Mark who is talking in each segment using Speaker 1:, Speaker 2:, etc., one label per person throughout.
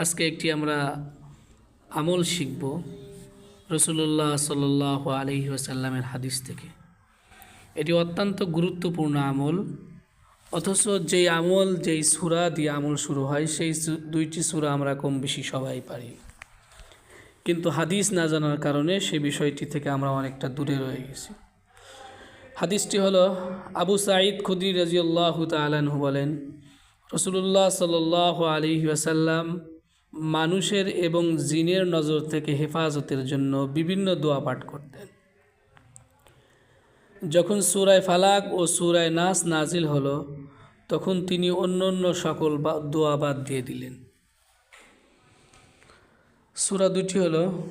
Speaker 1: আজকে একটি আমরা আমল শিখব রসুল্লাহ সাল্লাহ আলহি আসাল্লামের হাদিস থেকে। এটি অত্যন্ত গুরুত্বপূর্ণ আমল, অথচ যেই আমল, যেই সুরা দিয়ে আমল শুরু হয়, সেই দুইটি সুরা আমরা কম বেশি সবাই পারি। কিন্তু হাদিস না জানার কারণে সে বিষয়টি থেকে আমরা অনেকটা দূরে রয়ে গেছি। হাদিসটি হলো, আবু সাঈদ খুদ্রি রাজিউল্লাহ তালানহু বলেন রসুল্লাহ সাল আলী ওয়াসাল্লাম মানুষের এবং জিনের নজর থেকে হেফাজতের জন্য বিভিন্ন দোয়া পাঠ করতেন। যখন সুরায় ফালাক ও সুরায় নাস নাজিল হলো, তখন তিনি অন্য অন্য সকল দোয়া বাদ দিয়ে দিলেন। সুরা দুটি হলো,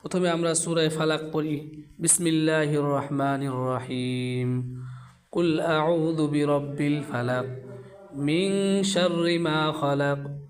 Speaker 1: প্রথমে আমরা সুরায় ফালাক পড়ি বিসমিল্লাহ রহমান রহিম, কুল আউযু বিরব্বিল ফালাক মা খালাক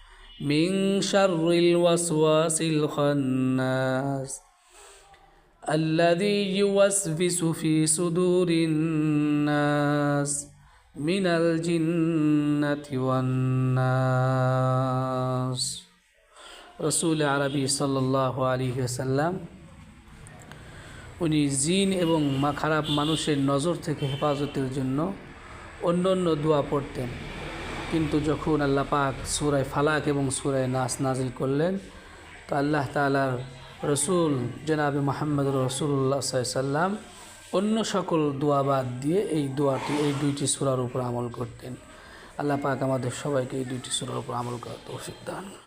Speaker 1: من شر الوسواس الخناس الذي يوسوس في صدور الناس من الجنة والناس রসুল আরবি সাল্লাহ আলী সাল্লাম উনি জিন এবং মা খারাপ মানুষের নজর থেকে হেফাজতের জন্য অন্য অন্য দোয়া পড়তেন কিন্তু যখন আল্লাহ পাক সুরায় ফালাক এবং সুরায় নাস নাজিল করলেন, তো আল্লাহ তালার রসুল জনাবে মোহাম্মদ রসুল্লাহ সাল্লাম অন্য সকল দোয়া বাদ দিয়ে এই দোয়াটি, এই দুইটি সুরার উপর আমল করতেন। আল্লাহ পাক আমাদের সবাইকে এই দুইটি সুরার উপর আমল করার তৌফিক দান।